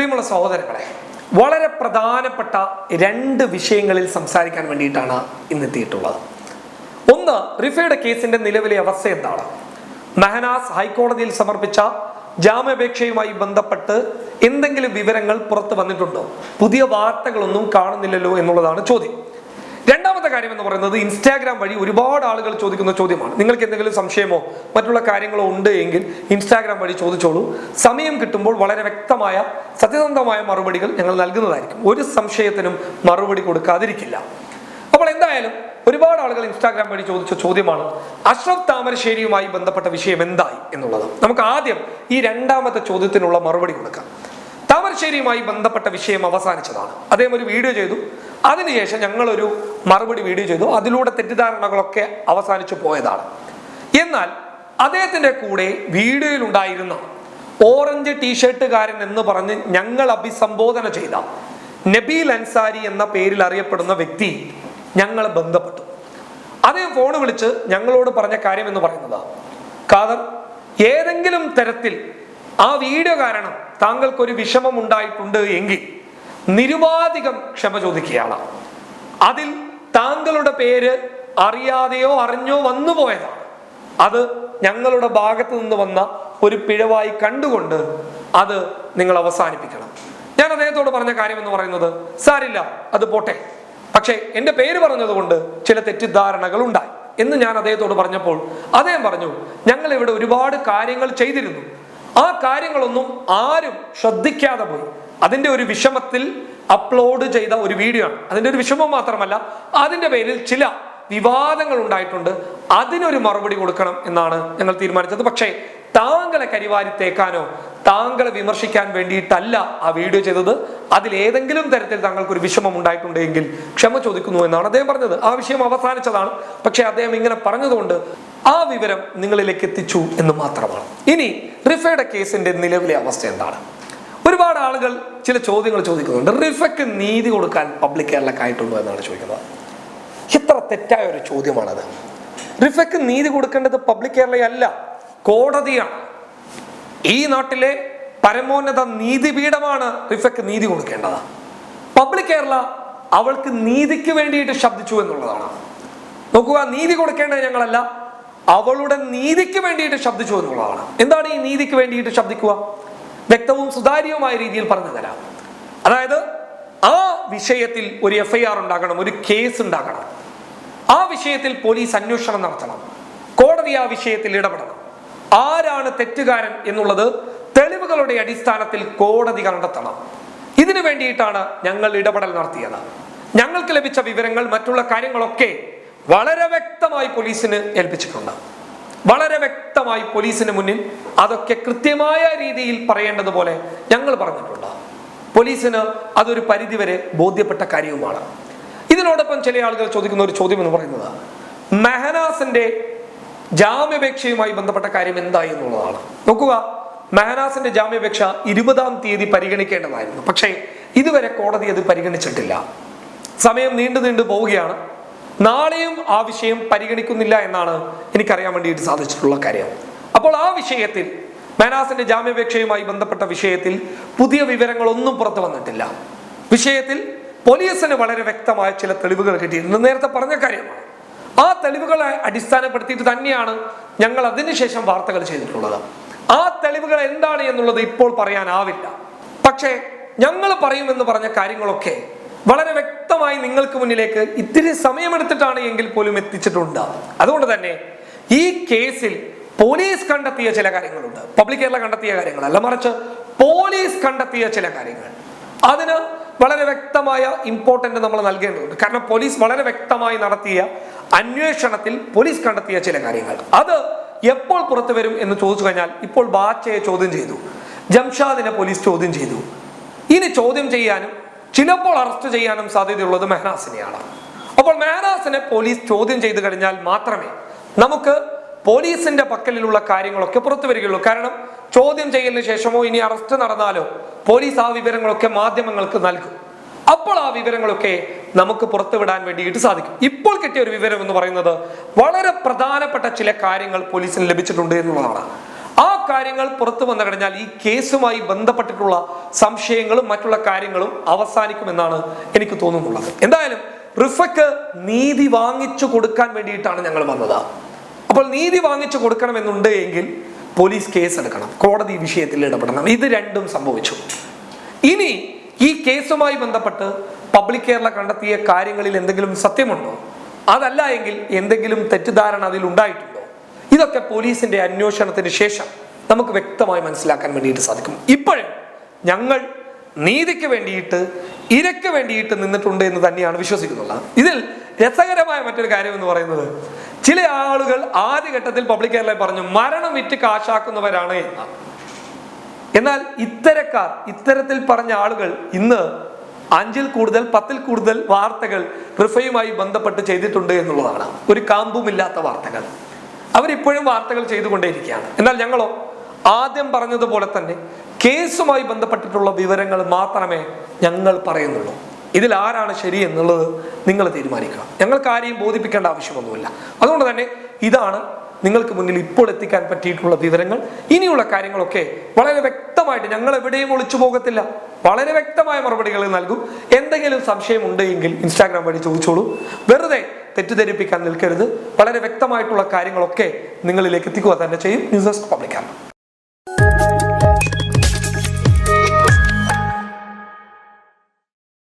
പ്രിയമുള്ള സഹോദരങ്ങളെ വളരെ പ്രധാനപ്പെട്ട രണ്ട് വിഷയങ്ങളിൽ സംസാരിക്കാൻ വേണ്ടിയിട്ടാണ് ഇന്നെത്തിയിട്ടുള്ളത് ഒന്ന് റിഫയുടെ കേസിന്റെ നിലവിലെ അവസ്ഥ എന്താണ്? മെഹനാസ് ഹൈക്കോടതിയിൽ സമർപ്പിച്ച ജാമ്യാപേക്ഷയുമായി ബന്ധപ്പെട്ട് എന്തെങ്കിലും വിവരങ്ങൾ പുറത്തു വന്നിട്ടുണ്ടോ? പുതിയ വാർത്തകളൊന്നും കാണുന്നില്ലല്ലോ എന്നുള്ളതാണ് ചോദ്യം. രണ്ടാമത്തെ കാര്യം എന്ന് പറയുന്നത് ഇൻസ്റ്റാഗ്രാം വഴി ഒരുപാട് ആളുകൾ ചോദിക്കുന്ന ചോദ്യമാണ്. നിങ്ങൾക്ക് എന്തെങ്കിലും സംശയമോ മറ്റുള്ള കാര്യങ്ങളോ ഉണ്ട് എങ്കിൽ ഇൻസ്റ്റാഗ്രാം വഴി ചോദിച്ചോളൂ. സമയം കിട്ടുമ്പോൾ വളരെ വ്യക്തമായ സത്യസന്ധമായ മറുപടികൾ ഞങ്ങൾ നൽകുന്നതായിരിക്കും. ഒരു സംശയത്തിനും മറുപടി കൊടുക്കാതിരിക്കില്ല. അപ്പോൾ എന്തായാലും ഒരുപാട് ആളുകൾ ഇൻസ്റ്റാഗ്രാം വഴി ചോദിച്ച ചോദ്യമാണ് അഷ്റഫ് താമരശ്ശേരിയുമായി ബന്ധപ്പെട്ട വിഷയം എന്തായി എന്നുള്ളത്. നമുക്ക് ആദ്യം ഈ രണ്ടാമത്തെ ചോദ്യത്തിനുള്ള മറുപടി കൊടുക്കാം. താമരശ്ശേരിയുമായി ബന്ധപ്പെട്ട വിഷയം അവസാനിച്ചതാണ്. അദ്ദേഹം ഒരു വീഡിയോ ചെയ്തു. അതിനുശേഷം ഞങ്ങളൊരു മറുപടി വീഡിയോ ചെയ്തു. അതിലൂടെ തെറ്റിദ്ധാരണകളൊക്കെ അവസാനിച്ചു പോയതാണ്. എന്നാൽ അദ്ദേഹത്തിന്റെ കൂടെ വീഡിയോയിൽ ഉണ്ടായിരുന്ന ഓറഞ്ച് ടീഷർട്ടുകാരൻ എന്ന് പറഞ്ഞ് ഞങ്ങൾ അഭിസംബോധന ചെയ്ത നബീൽ അൻസാരി എന്ന പേരിൽ അറിയപ്പെടുന്ന വ്യക്തി ഞങ്ങളെ ബന്ധപ്പെട്ടു. അദ്ദേഹം ഫോൺ വിളിച്ച് ഞങ്ങളോട് പറഞ്ഞ കാര്യം എന്ന് പറയുന്നത് കാതർ ഏതെങ്കിലും തരത്തിൽ ആ വീഡിയോ കാരണം താങ്കൾക്കൊരു വിഷമം ഉണ്ടായിട്ടുണ്ട് എങ്കിൽ നിരുപാധികം ക്ഷമ ചോദിക്കുകയാണ്. അതിൽ താങ്കളുടെ പേര് അറിയാതെയോ അറിഞ്ഞോ വന്നു പോയതാണ്. അത് ഞങ്ങളുടെ ഭാഗത്ത് നിന്ന് വന്ന ഒരു പിഴവായി കണ്ടുകൊണ്ട് അത് നിങ്ങൾ അവസാനിപ്പിക്കണം. ഞാൻ അദ്ദേഹത്തോട് പറഞ്ഞ കാര്യം എന്ന് പറയുന്നത് സാരില്ല അത് പോട്ടെ. പക്ഷേ എന്റെ പേര് പറഞ്ഞതുകൊണ്ട് ചില തെറ്റിദ്ധാരണകൾ ഉണ്ടായി. എന്ന് ഞാൻ അദ്ദേഹത്തോട് പറഞ്ഞപ്പോൾ അദ്ദേഹം പറഞ്ഞു ഞങ്ങൾ ഇവിടെ ഒരുപാട് കാര്യങ്ങൾ ചെയ്തിരുന്നു. ആ കാര്യങ്ങളൊന്നും ആരും ശ്രദ്ധിക്കാതെ പോയി. അതിന്റെ ഒരു വിഷമത്തിൽ അപ്ലോഡ് ചെയ്ത ഒരു വീഡിയോ ആണ്. അതിന്റെ ഒരു വിഷമം മാത്രമല്ല അതിന്റെ പേരിൽ ചില വിവാദങ്ങൾ ഉണ്ടായിട്ടുണ്ട്. അതിനൊരു മറുപടി കൊടുക്കണം എന്നാണ് ഞങ്ങൾ തീരുമാനിച്ചത്. പക്ഷേ താങ്കളെ കരിവാരി തേക്കാനോ താങ്കളെ വിമർശിക്കാൻ വേണ്ടിയിട്ടല്ല ആ വീഡിയോ ചെയ്തത്. അതിൽ ഏതെങ്കിലും തരത്തിൽ താങ്കൾക്ക് ഒരു വിഷമം ഉണ്ടായിട്ടുണ്ടെങ്കിൽ ക്ഷമ ചോദിക്കുന്നു എന്നാണ് അദ്ദേഹം പറഞ്ഞത്. ആ വിഷയം അവസാനിച്ചതാണ്. പക്ഷേ അദ്ദേഹം ഇങ്ങനെ പറഞ്ഞതുകൊണ്ട് ആ വിവരം നിങ്ങളിലേക്ക് എത്തിച്ചു എന്ന് മാത്രമാണ്. ഇനി റിഫയുടെ കേസിന്റെ നിലവിലെ അവസ്ഥ എന്താണ്? ആളുകൾ ചില ചോദ്യങ്ങൾ ചോദിക്കുന്നുണ്ട്. റിഫക്ക് നീതി കൊടുക്കാൻ പബ്ലിക് കേരളക്കായിട്ടുണ്ടോ എന്നാണ് ചോദിക്കുന്നത്. എത്ര തെറ്റായ ഒരു ചോദ്യമാണത്. റിഫക്ക് നീതി കൊടുക്കേണ്ടത് പബ്ലിക് കേരളയല്ല കോടതിയാണ്. ഈ നാട്ടിലെ പരമോന്നത നീതിപീഠമാണ് റിഫക്ക് നീതി കൊടുക്കേണ്ടത്. പബ്ലിക് കേരള അവൾക്ക് നീതിക്ക് വേണ്ടിയിട്ട് ശബ്ദിച്ചു എന്നുള്ളതാണ്. നോക്കുക നീതി കൊടുക്കേണ്ടത് ഞങ്ങളല്ല അവളുടെ നീതിക്ക് വേണ്ടിയിട്ട് ശബ്ദിച്ചു എന്നുള്ളതാണ്. എന്താണ് ഈ നീതിക്ക് വേണ്ടിയിട്ട് ശബ്ദിക്കുക? വ്യക്തവും സുതാര്യവുമായ രീതിയിൽ പറഞ്ഞു തരാം. അതായത് ആ വിഷയത്തിൽ ഒരു എഫ് ഐ ആർ ഉണ്ടാകണം ഒരു കേസ് ഉണ്ടാകണം. ആ വിഷയത്തിൽ പോലീസ് അന്വേഷണം നടത്തണം. കോടതി ആ വിഷയത്തിൽ ഇടപെടണം. ആരാണ് തെറ്റുകാരൻ എന്നുള്ളത് തെളിവുകളുടെ അടിസ്ഥാനത്തിൽ കോടതി കണ്ടെത്തണം. ഇതിനു വേണ്ടിയിട്ടാണ് ഞങ്ങൾ ഇടപെടൽ നടത്തിയത്. ഞങ്ങൾക്ക് ലഭിച്ച വിവരങ്ങൾ മറ്റുള്ള കാര്യങ്ങളൊക്കെ വളരെ വ്യക്തമായി പോലീസിന് ഏൽപ്പിച്ചിട്ടുണ്ട്. വളരെ വ്യക്തമായി പോലീസിന് മുന്നിൽ അതൊക്കെ കൃത്യമായ രീതിയിൽ പറയേണ്ടതുപോലെ ഞങ്ങൾ പറഞ്ഞിട്ടുണ്ട്. പോലീസിന് അതൊരു പരിധിവരെ ബോധ്യപ്പെട്ട കാര്യവുമാണ്. ഇതിനോടൊപ്പം ചില ആളുകൾ ചോദിക്കുന്ന ഒരു ചോദ്യം എന്ന് പറയുന്നത് മെഹനാസിന്റെ ജാമ്യപേക്ഷയുമായി ബന്ധപ്പെട്ട കാര്യം എന്തായി എന്നുള്ളതാണ്. നോക്കുക മെഹനാസിന്റെ ജാമ്യപേക്ഷ ഇരുപതാം തീയതി പരിഗണിക്കേണ്ടതായിരുന്നു. പക്ഷേ ഇതുവരെ കോടതി അത് പരിഗണിച്ചിട്ടില്ല. സമയം നീണ്ടു നീണ്ടു പോവുകയാണ്. നാളെയും ആ വിഷയം പരിഗണിക്കുന്നില്ല എന്നാണ് എനിക്കറിയാൻ വേണ്ടിയിട്ട് സാധിച്ചിട്ടുള്ള കാര്യം. അപ്പോൾ ആ വിഷയത്തിൽ മേനാസിന്റെ ജാമ്യാപേക്ഷയുമായി ബന്ധപ്പെട്ട വിഷയത്തിൽ പുതിയ വിവരങ്ങളൊന്നും പുറത്തു വന്നിട്ടില്ല. വിഷയത്തിൽ പോലീസിന് വളരെ വ്യക്തമായ ചില തെളിവുകൾ കിട്ടിയിട്ടുണ്ട്. നേരത്തെ പറഞ്ഞ കാര്യമാണ്. ആ തെളിവുകളെ അടിസ്ഥാനപ്പെടുത്തിയിട്ട് തന്നെയാണ് ഞങ്ങൾ അതിനുശേഷം വാർത്തകൾ ചെയ്തിട്ടുള്ളത്. ആ തെളിവുകൾ എന്താണ് എന്നുള്ളത് ഇപ്പോൾ പറയാനാവില്ല. പക്ഷേ ഞങ്ങൾ പറയുമെന്ന് പറഞ്ഞ കാര്യങ്ങളൊക്കെ വളരെ വ്യക്തമായി നിങ്ങൾക്ക് മുന്നിലേക്ക് ഇത്തിരി സമയമെടുത്തിട്ടാണ് എങ്കിൽ പോലും എത്തിച്ചിട്ടുണ്ട്. അതുകൊണ്ട് തന്നെ ഈ കേസിൽ പോലീസ് കണ്ടെത്തിയ ചില കാര്യങ്ങളുണ്ട്. പബ്ലിക് കേരള കണ്ടെത്തിയ കാര്യങ്ങളല്ല മറിച്ച് പോലീസ് കണ്ടെത്തിയ ചില കാര്യങ്ങൾ. അതിന് വളരെ വ്യക്തമായ ഇമ്പോർട്ടന്റ് നമ്മൾ നൽകേണ്ടതുണ്ട്. കാരണം പോലീസ് വളരെ വ്യക്തമായി നടത്തിയ അന്വേഷണത്തിൽ പോലീസ് കണ്ടെത്തിയ ചില കാര്യങ്ങൾ. അത് എപ്പോൾ പുറത്തു വരും എന്ന് ചോദിച്ചു കഴിഞ്ഞാൽ ഇപ്പോൾ ബാച്ചയെ ചോദ്യം ചെയ്തു. ജംഷാദിനെ പോലീസ് ചോദ്യം ചെയ്തു. ഇനി ചോദ്യം ചെയ്യാനും ചിലപ്പോൾ അറസ്റ്റ് ചെയ്യാനും സാധ്യതയുള്ളത് മെഹനാസിനെയാണ് അപ്പോൾ മെഹനാസിനെ പോലീസ് ചോദ്യം ചെയ്തു കഴിഞ്ഞാൽ മാത്രമേ നമുക്ക് പോലീസിന്റെ പക്കലിലുള്ള കാര്യങ്ങളൊക്കെ പുറത്തു വരികയുള്ളൂ. കാരണം ചോദ്യം ചെയ്യലിന് ശേഷമോ ഇനി അറസ്റ്റ് നടന്നാലോ പോലീസ് ആ വിവരങ്ങളൊക്കെ മാധ്യമങ്ങൾക്ക് നൽകും. അപ്പോൾ ആ വിവരങ്ങളൊക്കെ നമുക്ക് പുറത്തുവിടാൻ വേണ്ടിയിട്ട് സാധിക്കും. ഇപ്പോൾ കിട്ടിയ ഒരു വിവരം എന്ന് പറയുന്നത് വളരെ പ്രധാനപ്പെട്ട ചില കാര്യങ്ങൾ പോലീസിന് ലഭിച്ചിട്ടുണ്ട് എന്നുള്ളതാണ്. കാര്യങ്ങൾ പുറത്തു വന്നു കഴിഞ്ഞാൽ ഈ കേസുമായി ബന്ധപ്പെട്ടിട്ടുള്ള സംശയങ്ങളും മറ്റുള്ള കാര്യങ്ങളും അവസാനിക്കുമെന്നാണ് എനിക്ക് തോന്നുന്നുള്ളത്. എന്തായാലും റിഫക്ക് നീതി വാങ്ങിച്ചു കൊടുക്കാൻ വേണ്ടിയിട്ടാണ് ഞങ്ങൾ വന്നത്. അപ്പോൾ നീതി വാങ്ങിച്ചു കൊടുക്കണമെന്നുണ്ട് എങ്കിൽ പോലീസ് കേസ് എടുക്കണം കോടതി വിഷയത്തിൽ ഇടപെടണം. ഇത് രണ്ടും സംഭവിച്ചു. ഇനി ഈ കേസുമായി ബന്ധപ്പെട്ട് പബ്ലിക് കേരള കണ്ടെത്തിയ കാര്യങ്ങളിൽ എന്തെങ്കിലും സത്യമുണ്ടോ? അതല്ല എങ്കിൽ എന്തെങ്കിലും തെറ്റിദ്ധാരണ അതിൽ ഉണ്ടായിട്ടുണ്ടോ ഇതൊക്കെ പോലീസിന്റെ അന്വേഷണത്തിന് ശേഷം നമുക്ക് വ്യക്തമായി മനസ്സിലാക്കാൻ വേണ്ടിയിട്ട് സാധിക്കും. ഇപ്പോഴും ഞങ്ങൾ നീതിക്ക് വേണ്ടിയിട്ട് ഇരയ്ക്ക് വേണ്ടിയിട്ട് നിന്നിട്ടുണ്ട് എന്ന് തന്നെയാണ് വിശ്വസിക്കുന്നത്. ഇതിൽ രസകരമായ മറ്റൊരു കാര്യം എന്ന് പറയുന്നത് ചില ആളുകൾ ആദ്യഘട്ടത്തിൽ പബ്ലിക് കേരളയിൽ പറഞ്ഞു മരണം വിറ്റ് കാശാക്കുന്നവരാണ് എന്ന. എന്നാൽ ഇത്തരക്കാർ ഇത്തരത്തിൽ പറഞ്ഞ ആളുകൾ ഇന്ന് അഞ്ചിൽ കൂടുതൽ പത്തിൽ കൂടുതൽ വാർത്തകൾ റിഫയുമായി ബന്ധപ്പെട്ട് ചെയ്തിട്ടുണ്ട് എന്നുള്ളതാണ്. ഒരു കാമ്പുമില്ലാത്ത വാർത്തകൾ. അവരിപ്പോഴും വാർത്തകൾ ചെയ്തുകൊണ്ടേയിരിക്കുകയാണ്. എന്നാൽ ഞങ്ങളോ ആദ്യം പറഞ്ഞതുപോലെ തന്നെ കേസുമായി ബന്ധപ്പെട്ടിട്ടുള്ള വിവരങ്ങൾ മാത്രമേ ഞങ്ങൾ പറയുന്നുള്ളൂ. ഇതിൽ ആരാണ് ശരി എന്നുള്ളത് നിങ്ങൾ തീരുമാനിക്കുക ഞങ്ങൾക്ക് ആരെയും ബോധിപ്പിക്കേണ്ട ആവശ്യമൊന്നുമില്ല. അതുകൊണ്ട് തന്നെ ഇതാണ് നിങ്ങൾക്ക് മുന്നിൽ ഇപ്പോൾ എത്തിക്കാൻ പറ്റിയിട്ടുള്ള വിവരങ്ങൾ. ഇനിയുള്ള കാര്യങ്ങളൊക്കെ വളരെ വ്യക്തമായിട്ട് ഞങ്ങൾ എവിടെയും ഒളിച്ചു പോകത്തില്ല. വളരെ വ്യക്തമായ മറുപടികൾ നൽകും. എന്തെങ്കിലും സംശയം ഉണ്ടെങ്കിൽ ഇൻസ്റ്റാഗ്രാം വഴി ചോദിച്ചോളൂ. വെറുതെ തെറ്റിദ്ധരിപ്പിക്കാൻ നിൽക്കരുത്. വളരെ വ്യക്തമായിട്ടുള്ള കാര്യങ്ങളൊക്കെ നിങ്ങളിലേക്ക് എത്തിക്കുക തന്നെ ചെയ്യും. News desk പബ്ലിക്കാണ്